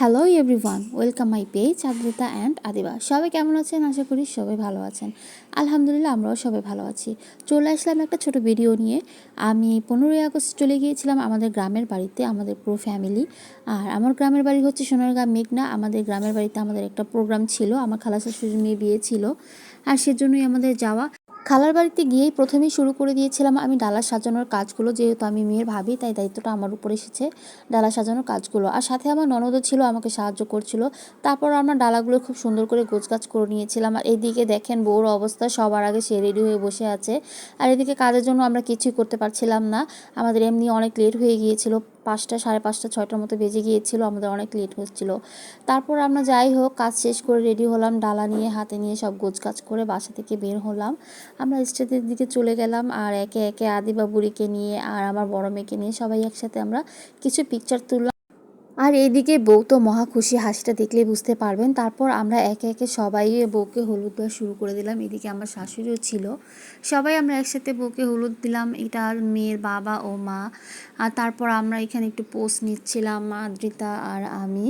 Hello everyone welcome my page Adrita and Adiba সবাই কেমন আছেন? আশা করি সবাই ভালো আছেন। আলহামদুলিল্লাহ, আমরাও সবাই ভালো আছি। চলে আসলাম একটা ছোট ভিডিও নিয়ে। আমি পনেরোই আগস্ট চলে গিয়েছিলাম আমাদের গ্রামের বাড়িতে, আমাদের পুরো ফ্যামিলি আর আমার গ্রামের বাড়ি হচ্ছে সোনারগাঁ, মেঘনা। আমাদের গ্রামের বাড়িতে আমাদের একটা প্রোগ্রাম ছিল। আমার খালা শাশুড়ি মেয়ে বিয়ে ছিল। আর সেজন্যই আমাদের যাওয়া। খালার বাড়িতে গিয়েই প্রথমেই শুরু করে দিয়েছিলাম আমি ডালা সাজানোর কাজগুলো, যেহেতু আমি মেয়ের ভাবি, তাই দায়িত্বটা আমার উপর এসেছে ডালা সাজানোর কাজগুলো। আর সাথে আমার ননদও ছিল, আমাকে সাহায্য করছিল। তারপর আমরা ডালাগুলো খুব সুন্দর করে গোছগাছ করে নিয়েছিলাম। আর এদিকে দেখেন বউর অবস্থা, সবার আগে সে রেডি হয়ে বসে আছে। আর এদিকে কাজের জন্য আমরা কিছুই করতে পারছিলাম না। আমাদের এমনি অনেক লেট হয়ে গিয়েছিল। পাঁচটা, সাড়ে পাঁচটা, ছয়টার মতো বেজে গিয়েছিল, আমাদের অনেক লেট হচ্ছিল। তারপর আমরা যাই হোক, কাজ শেষ করে রেডি হলাম, ডালা নিয়ে, হাতে নিয়ে সব গোছগাছ করে বাসা থেকে বের হলাম। আমরা স্টেজের দিকে চলে গেলাম আর একে একে আদিবা বুড়িকে নিয়ে আর আমার বড় মেয়েকে নিয়ে সবাই একসাথে আমরা কিছু পিকচার তুললাম। আর এইদিকে বউ তো মহা খুশি, হাসিটা দেখলেই বুঝতে পারবেন। তারপর আমরা একে একে সবাই বউকে হলুদ দেওয়া শুরু করে দিলাম। এদিকে আমার শাশুড়িও ছিল। সবাই আমরা একসাথে বউকে হলুদ দিলাম। এটা মেয়ের বাবা ও মা। আর তারপর আমরা এখানে একটু পোস্ট নিচ্ছিলাম আদ্রিতা আর আমি।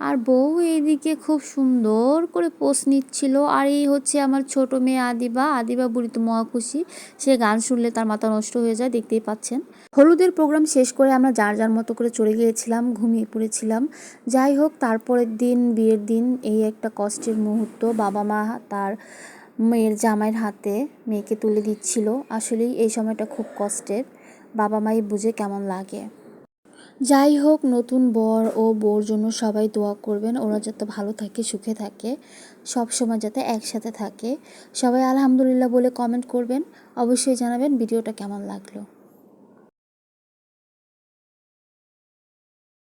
আর বউ এইদিকে খুব সুন্দর করে পোস্ট নিচ্ছিল। আর এই হচ্ছে আমার ছোট মেয়ে আদিবা। আদিবা বুড়ি তো মহা খুশি। সে গান শুনলে তার মাথা নষ্ট হয়ে যায়, দেখতেই পাচ্ছেন। হলুদের প্রোগ্রাম শেষ করে আমরা যার যার মতো করে চলে গিয়েছিলাম, ঘুমিয়ে পড়েছিলাম যাই হোক, তারপরের দিন, বিয়ের দিন, এই একটা কষ্টের মুহূর্ত বাবা মা তার মেয়ের জামাইয়ের হাতে মেয়েকে তুলে দিচ্ছিল। আসলেই এই সময়টা খুব কষ্টের। বাবা মাই বুঝে কেমন লাগে। যাই হোক, নতুন বর ও বউর জন্য সবাই দোয়া করবেন। ওরা যাতে ভালো থাকে, সুখে থাকে, সব সময় যাতে একসাথে থাকে। সবাই আলহামদুলিল্লাহ বলে কমেন্ট করবেন। অবশ্যই জানাবেন ভিডিওটা কেমন লাগল।